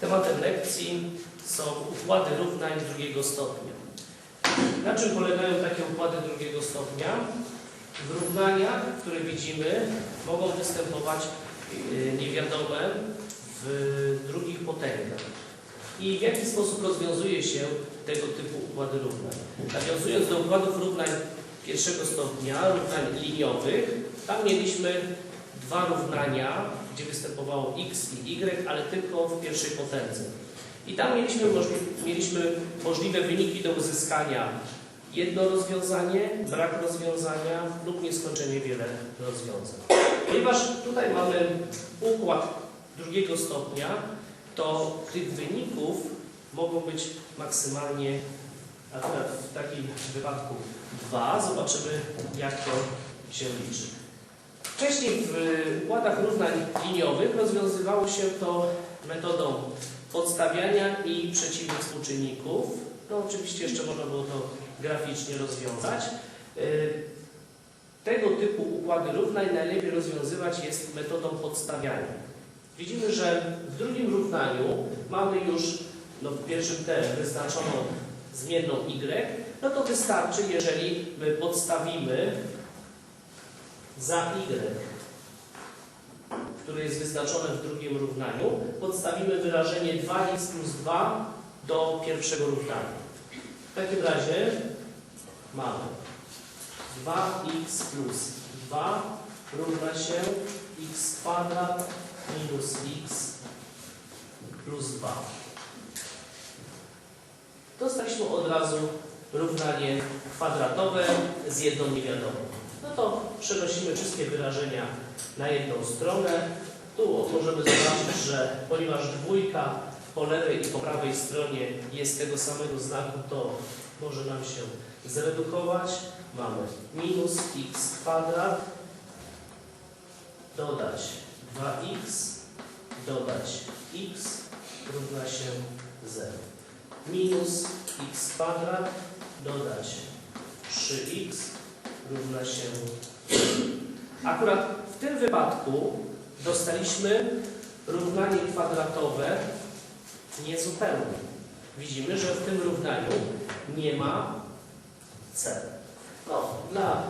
Tematem lekcji są układy równań drugiego stopnia. Na czym polegają takie układy drugiego stopnia? W równaniach, które widzimy, mogą występować yy, niewiadome w drugich potęgach. I w jaki sposób rozwiązuje się tego typu układy równań? Nawiązując do układów równań pierwszego stopnia, równań liniowych, tam mieliśmy dwa równania, gdzie występowało x i y, ale tylko w pierwszej potędze. I tam mieliśmy, możli mieliśmy możliwe wyniki do uzyskania jedno rozwiązanie, brak rozwiązania lub nieskończenie wiele rozwiązań. Ponieważ tutaj mamy układ drugiego stopnia, to tych wyników mogą być maksymalnie, akurat w takim wypadku dwa. Zobaczymy, jak to się liczy. Wcześniej w układach równań liniowych rozwiązywało się to metodą podstawiania i przeciwnych współczynników. No oczywiście jeszcze można było to graficznie rozwiązać. Tego typu układy równań najlepiej rozwiązywać jest metodą podstawiania. Widzimy, że w drugim równaniu mamy już no, w pierwszym T wyznaczoną zmienną y, no to wystarczy, jeżeli my podstawimy za y, które jest wyznaczone w drugim równaniu, podstawimy wyrażenie 2x plus 2 do pierwszego równania. W takim razie mamy 2x plus 2 równa się x kwadrat minus x plus 2. Dostaliśmy od razu równanie kwadratowe z jedną niewiadomą. No to przenosimy wszystkie wyrażenia na jedną stronę. Tu możemy zobaczyć, że ponieważ dwójka po lewej i po prawej stronie jest tego samego znaku, to może nam się zredukować. Mamy minus x kwadrat dodać 2x dodać x równa się 0. Minus x kwadrat dodać 3x równa się 0. Akurat w tym wypadku dostaliśmy równanie kwadratowe niezupełne. Widzimy, że w tym równaniu nie ma c. No, dla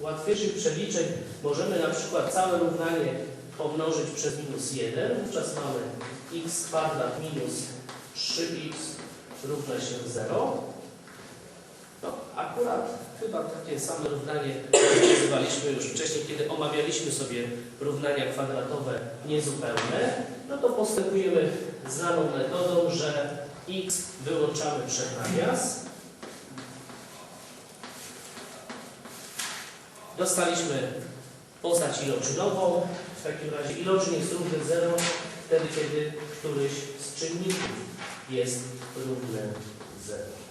łatwiejszych przeliczeń możemy na przykład całe równanie pomnożyć przez minus 1. Wówczas mamy x kwadrat minus 3x równa się 0. No, akurat chyba takie same równanie rozwiązywaliśmy już wcześniej, kiedy omawialiśmy sobie równania kwadratowe niezupełne. No to postępujemy znaną metodą, że x wyłączamy przed nawias. Dostaliśmy postać iloczynową. W takim razie iloczyn jest równy 0 wtedy, kiedy któryś z czynników jest równy 0.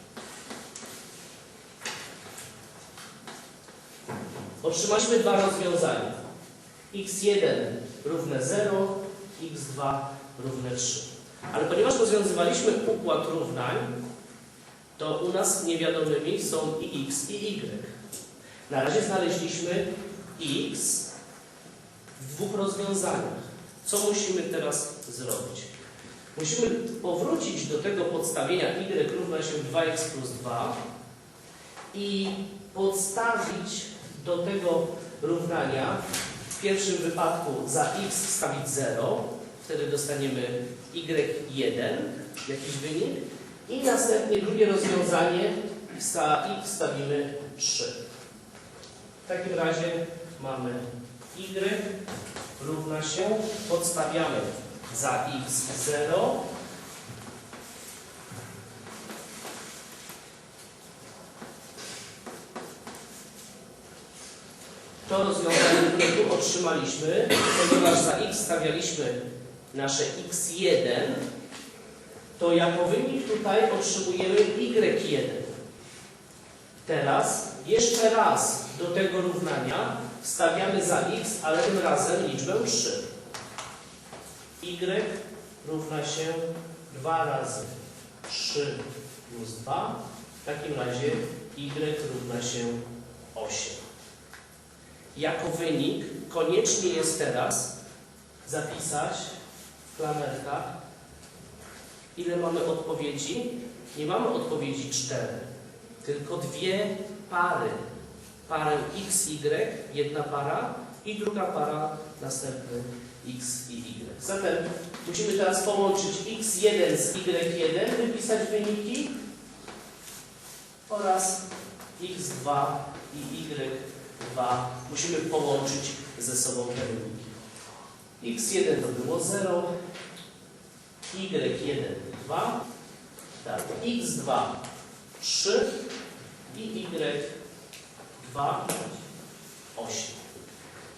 Otrzymaliśmy dwa rozwiązania. x1 równe 0, x2 równe 3. Ale ponieważ rozwiązywaliśmy układ równań, to u nas niewiadomymi są i x i y. Na razie znaleźliśmy x w dwóch rozwiązaniach. Co musimy teraz zrobić? Musimy powrócić do tego podstawienia y równa się 2x plus 2 i podstawić do tego równania w pierwszym wypadku za x wstawić 0, wtedy dostaniemy y1, jakiś wynik, i następnie drugie rozwiązanie za x wstawimy 3. W takim razie mamy y równa się, podstawiamy za x 0, to rozwiązanie, które tu otrzymaliśmy, ponieważ za x stawialiśmy nasze x1, to jako wynik tutaj otrzymujemy y1. Teraz jeszcze raz do tego równania wstawiamy za x, ale tym razem liczbę 3. y równa się 2 razy 3 plus 2. W takim razie y równa się 8. Jako wynik koniecznie jest teraz zapisać w klamerkach Ile mamy odpowiedzi? Nie mamy odpowiedzi 4, tylko dwie pary. Parę x, y, jedna para i druga para, następny x i y. Zatem musimy teraz połączyć x1 z y1, wypisać wyniki oraz x2 i y2 musimy połączyć ze sobą te wyniki. x1 to było 0, y1 2, tak, x2 3 i y2 8.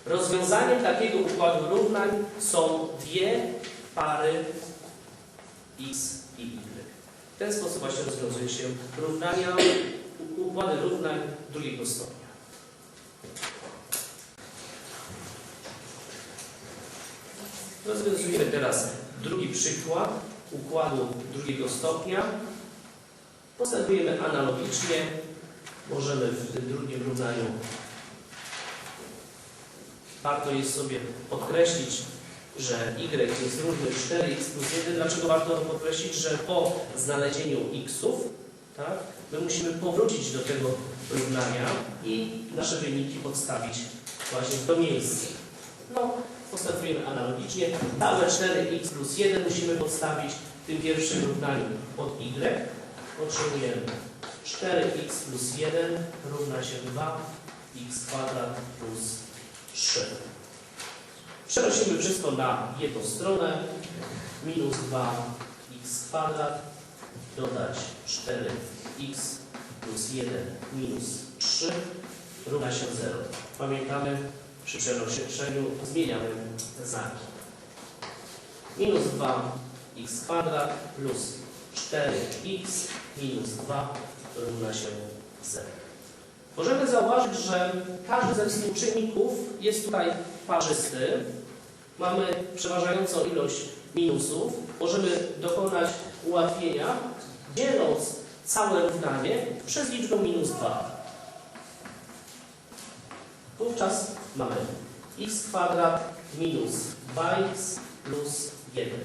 Rozwiązaniem takiego układu równań są dwie pary x i y. W ten sposób właśnie rozwiązuje się równania, układy równań drugiego stopnia. Rozwiązujemy teraz drugi przykład układu drugiego stopnia. Postępujemy analogicznie. Możemy w tym drugim równaniu warto jest sobie podkreślić, że y jest równy 4x plus 1. Dlaczego warto podkreślić, że po znalezieniu xów tak, my musimy powrócić do tego równania i nasze wyniki podstawić właśnie w to miejsce. No, postępujemy analogicznie. Całe 4x plus 1 musimy podstawić w tym pierwszym równaniu pod y. Otrzymujemy 4x plus 1 równa się 2x kwadrat plus 3. Przenosimy wszystko na jedną stronę. Minus 2x kwadrat dodać 4x plus 1 minus 3 równa się 0. Pamiętamy, przy przenoszeniu zmieniamy znaki. Minus 2x kwadrat plus 4x minus 2 równa się 0. Możemy zauważyć, że każdy ze współczynników jest tutaj parzysty. Mamy przeważającą ilość minusów. Możemy dokonać ułatwienia, dzieląc całe równanie przez liczbę minus 2. Wówczas mamy x kwadrat minus 2x plus 1.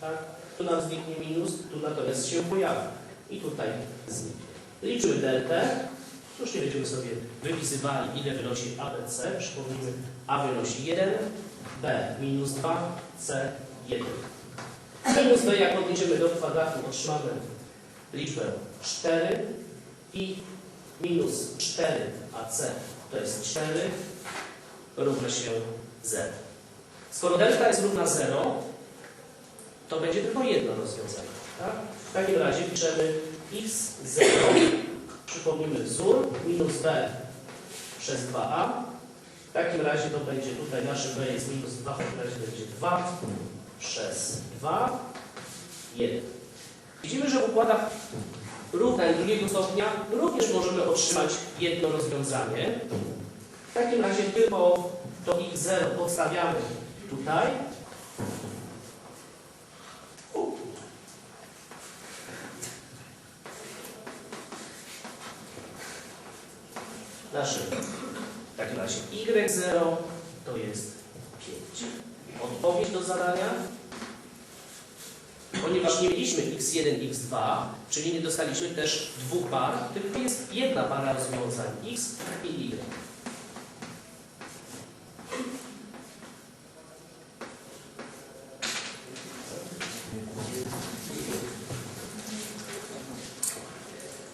Tak? Tu nam zniknie minus, tu natomiast się pojawi. I tutaj zniknie. Liczymy deltę. Już nie będziemy sobie wypisywali, ile wynosi ABC. Przypomnijmy, A wynosi 1, B minus 2, C 1. Minus B, jak odliczymy do kwadratu, otrzymamy liczbę 4 i minus 4AC to jest 4 równa się 0. Skoro delta jest równa 0, to będzie tylko jedno rozwiązanie. Tak? W takim razie piszemy x0, przypomnijmy wzór, minus b przez 2a. W takim razie to będzie tutaj nasze b jest minus 2, w takim razie będzie 2 przez 2, 1. Widzimy, że w układach równań drugiego stopnia również możemy otrzymać jedno rozwiązanie. W takim razie tylko to x0 podstawiamy tutaj. Naszym w takim razie y0 to jest 5. Odpowiedź do zadania. Ponieważ nie mieliśmy x1, x2, czyli nie dostaliśmy też dwóch par, tylko jest jedna para rozwiązań x i y.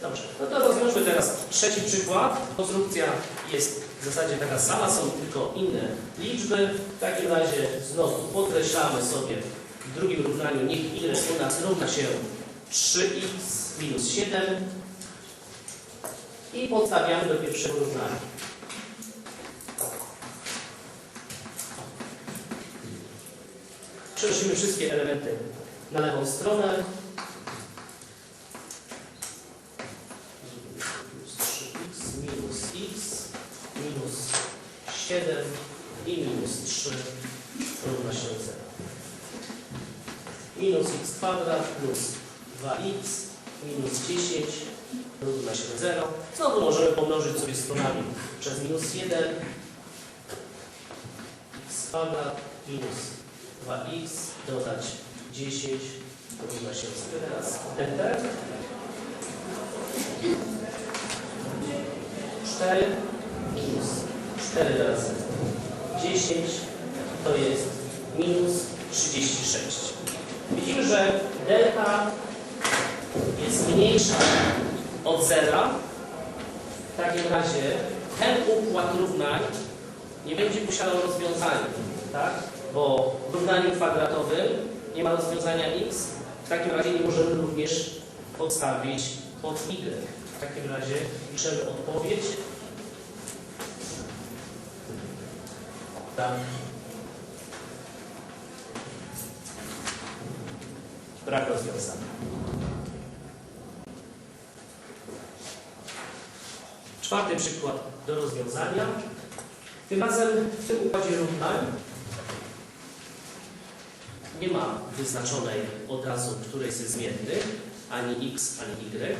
Dobrze, no to rozwiążmy teraz trzeci przykład. Konstrukcja jest w zasadzie taka sama, są tylko inne liczby. W takim razie znowu podkreślamy sobie w drugim równaniu, niech y u nas równa się 3x minus 7 i podstawiamy do pierwszego równania. Przenosimy wszystkie elementy na lewą stronę. Minus 3x minus x minus 7 i minus 3 równa się 0 minus x kwadrat plus 2x minus 10 równa się 0. Znowu możemy pomnożyć sobie stronami przez minus 1 x kwadrat minus 2x dodać 10 równa się 4 teraz enter. 4 minus 4 razy 10 to jest minus 36. Widzimy, że delta jest mniejsza od zera. W takim razie ten układ równań nie będzie posiadał rozwiązania, tak? Bo w równaniu kwadratowym nie ma rozwiązania x. W takim razie nie możemy również podstawić pod y. W takim razie piszemy odpowiedź. Tak. Brak rozwiązania. Czwarty przykład do rozwiązania. Tym razem w tym układzie równań nie ma wyznaczonej od razu którejś ze zmiennych, ani x, ani y.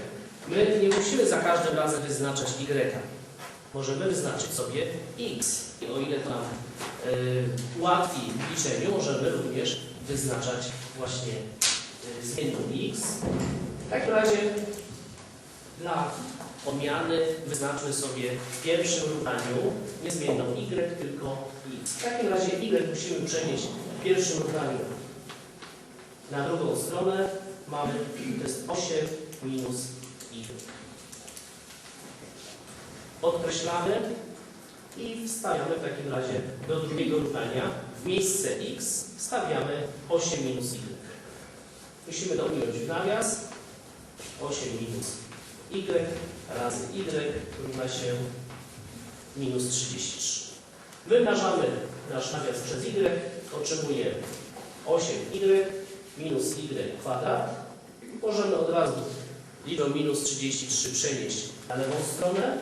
My nie musimy za każdym razem wyznaczać y. Możemy wyznaczyć sobie x. I o ile to nam y, łatwiej w liczeniu, możemy również wyznaczać właśnie zmienną x. W takim razie dla odmiany wyznaczmy sobie w pierwszym równaniu nie zmienną y, tylko x. W takim razie y musimy przenieść w pierwszym równaniu na drugą stronę. Mamy, to jest 8 minus y. Podkreślamy i wstawiamy w takim razie do drugiego równania w miejsce x wstawiamy 8 minus y. Musimy w nawias. 8 minus y razy y równa się minus 33. Wymnażamy nasz nawias przez y, otrzymujemy 8y minus y kwadrat. Możemy od razu liczbę minus 33 przenieść na lewą stronę.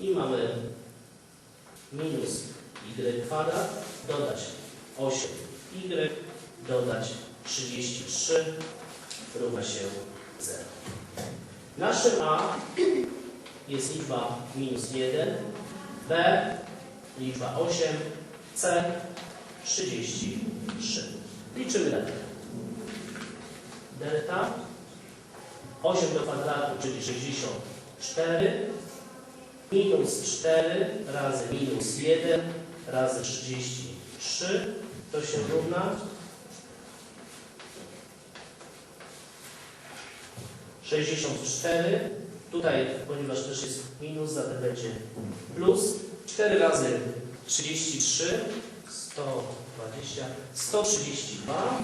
I mamy minus y kwadrat, dodać 8y, dodać 33 równa się 0. Naszym A jest liczba minus 1, B liczba 8, C 33. Liczymy delta. Delta 8 do kwadratu, czyli 64 minus 4 razy minus 1 razy 33 to się równa 64. Tutaj, ponieważ też jest minus, zatem będzie plus. 4 razy 33, 120, 132.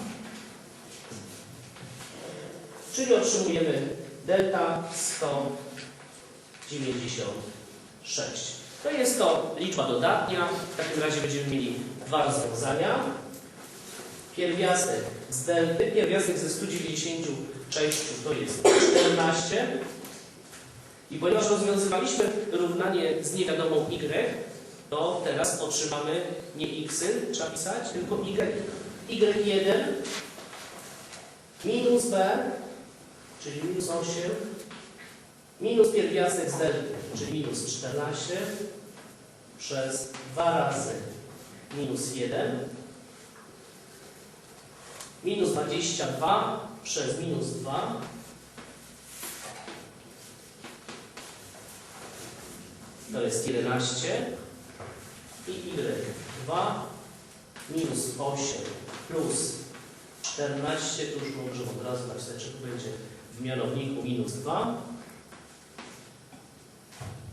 Czyli otrzymujemy delta 196. To jest to liczba dodatnia. W takim razie będziemy mieli dwa rozwiązania. Pierwiastek z delty, pierwiastek ze 196 to jest 14. I ponieważ rozwiązywaliśmy równanie z niewiadomą y, to teraz otrzymamy nie x, trzeba pisać, tylko y. y1 minus b, czyli minus 8, minus pierwiastek z delty, czyli minus 14, przez 2 razy minus 1, minus 22 przez minus 2 to jest 11 i y2 minus 8 plus 14, tu już możemy od razu napisać, że tu będzie w mianowniku minus 2,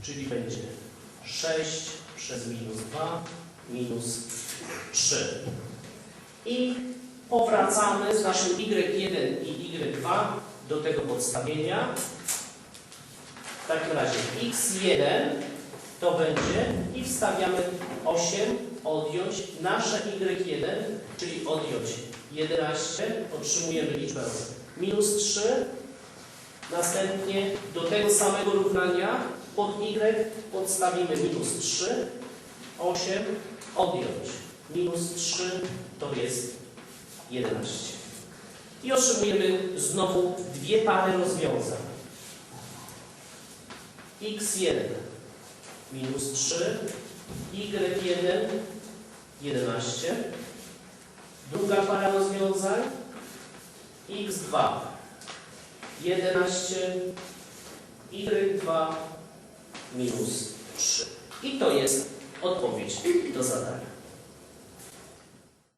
czyli będzie 6 przez minus 2 minus 3. I powracamy z naszym y1 i y2 do tego podstawienia. W takim razie x1 to będzie i wstawiamy 8, odjąć nasze y1, czyli odjąć 11, otrzymujemy liczbę minus 3. Następnie do tego samego równania pod y podstawimy minus 3, 8, odjąć minus 3 to jest 11. I otrzymujemy znowu dwie pary rozwiązań. x1 minus 3, y1 11. Druga para rozwiązań x2 11 y2 minus 3. I to jest odpowiedź do zadania.